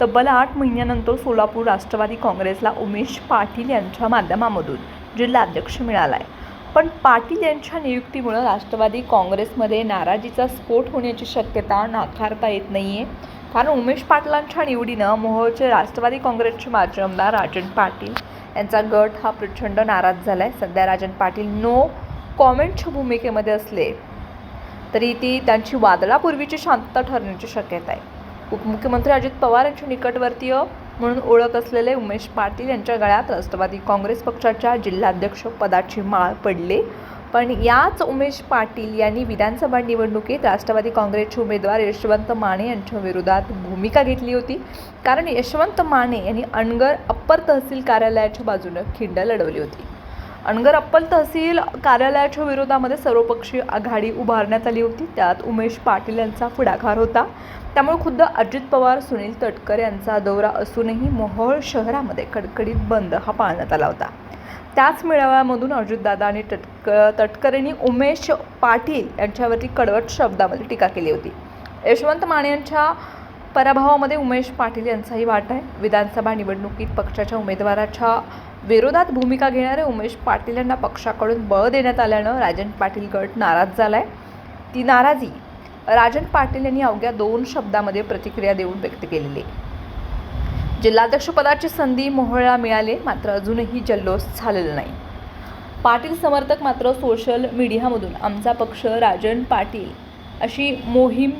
तब्बल आठ महिन्यानंतर सोलापूर राष्ट्रवादी काँग्रेसला उमेश पाटील यांच्या माध्यमामधून जिल्हाध्यक्ष मिळाला आहे पण पाटील यांच्या नियुक्तीमुळं राष्ट्रवादी काँग्रेसमध्ये नाराजीचा स्फोट होण्याची शक्यता नाकारता येत नाही आहे कारण उमेश पाटलांच्या निवडीनं मोहोळचे राष्ट्रवादी काँग्रेसचे माजी आमदार राजन पाटील यांचा गट हा प्रचंड नाराज झाला आहे सध्या राजन पाटील नो कॉमेंटच्या भूमिकेमध्ये असले तरी ती त्यांची वादळापूर्वीची शांतता ठरण्याची शक्यता आहे. उपमुख्यमंत्री अजित पवार यांचे निकटवर्तीय म्हणून ओळख असलेले उमेश पाटील यांच्या गळ्यात राष्ट्रवादी काँग्रेस पक्षाच्या जिल्हाध्यक्ष पदाची माळ पडली. पण याच उमेश पाटील यांनी विधानसभा निवडणुकीत राष्ट्रवादी काँग्रेसचे उमेदवार यशवंत माने यांच्या विरोधात भूमिका घेतली होती. कारण यशवंत माने यांनी अणगर अप्पर तहसील कार्यालयाच्या बाजूनं खिंड लढवली होती. अणगर अप्पल तहसील कार्यालयाच्या विरोधामध्ये सर्वपक्षीय आघाडी उभारण्यात आली होती. त्यात उमेश पाटील यांचा पुढाकार होता. त्यामुळे खुद्द अजित पवार सुनील तटकर यांचा दौरा असूनही मोहोळ शहरामध्ये कडकडीत बंद हा पाळण्यात आला होता. त्याच मेळाव्यामधून अजितदादा आणि तटक तटकरेंनी उमेश पाटील यांच्यावरती कडवट शब्दामध्ये टीका केली होती. यशवंत माने यांच्या पराभवामध्ये उमेश पाटील यांचाही वाटा आहे. विधानसभा निवडणुकीत पक्षाच्या उमेदवाराच्या विरोधात भूमिका घेणारे उमेश पाटील यांना पक्षाकडून बळ देण्यात आल्यानं राजन पाटील गट नाराज झाला आहे ती नाराजी राजन पाटील यांनी अवघ्या दोन शब्दामध्ये प्रतिक्रिया देऊन व्यक्त केलेली जिल्हाध्यक्षपदाची संधी मोहळला मिळाली मात्र अजूनही जल्लोष झालेला नाही. पाटील समर्थक मात्र सोशल मीडियामधून आमचा पक्ष राजन पाटील अशी मोहीम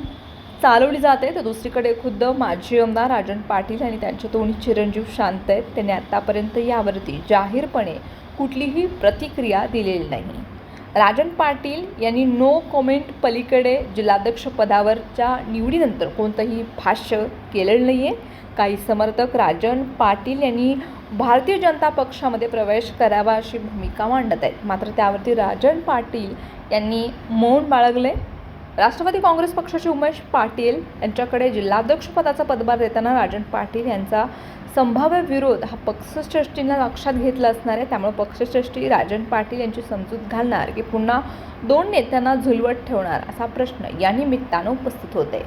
चालवली जाते. तर दुसरीकडे खुद्द माजी आमदार राजन पाटील आणि त्यांचे दोन्ही चिरंजीव शांत आहेत. त्यांनी आत्तापर्यंत यावरती जाहीरपणे कुठलीही प्रतिक्रिया दिलेली नाही. राजन पाटील यांनी नो कॉमेंट पलीकडे जिल्हाध्यक्षपदावरच्या निवडीनंतर कोणतंही भाष्य केलेलं नाही आहे काही समर्थक राजन पाटील यांनी भारतीय जनता पक्षामध्ये प्रवेश करावा अशी भूमिका मांडत आहेत. मात्र त्यावरती राजन पाटील यांनी मौन बाळगले राष्ट्रवादी काँग्रेस पक्षाचे उमेश पाटील यांच्याकडे जिल्हाध्यक्षपदाचा पदभार देताना राजन पाटील यांचा संभाव्य विरोध हा पक्षश्रेष्ठींना लक्षात घेतला असणार आहे. त्यामुळे पक्षश्रेष्ठी राजन पाटील यांची समजूत घालणार की पुन्हा दोन नेत्यांना झुलवत ठेवणार असा प्रश्न या निमित्तानं उपस्थित होते.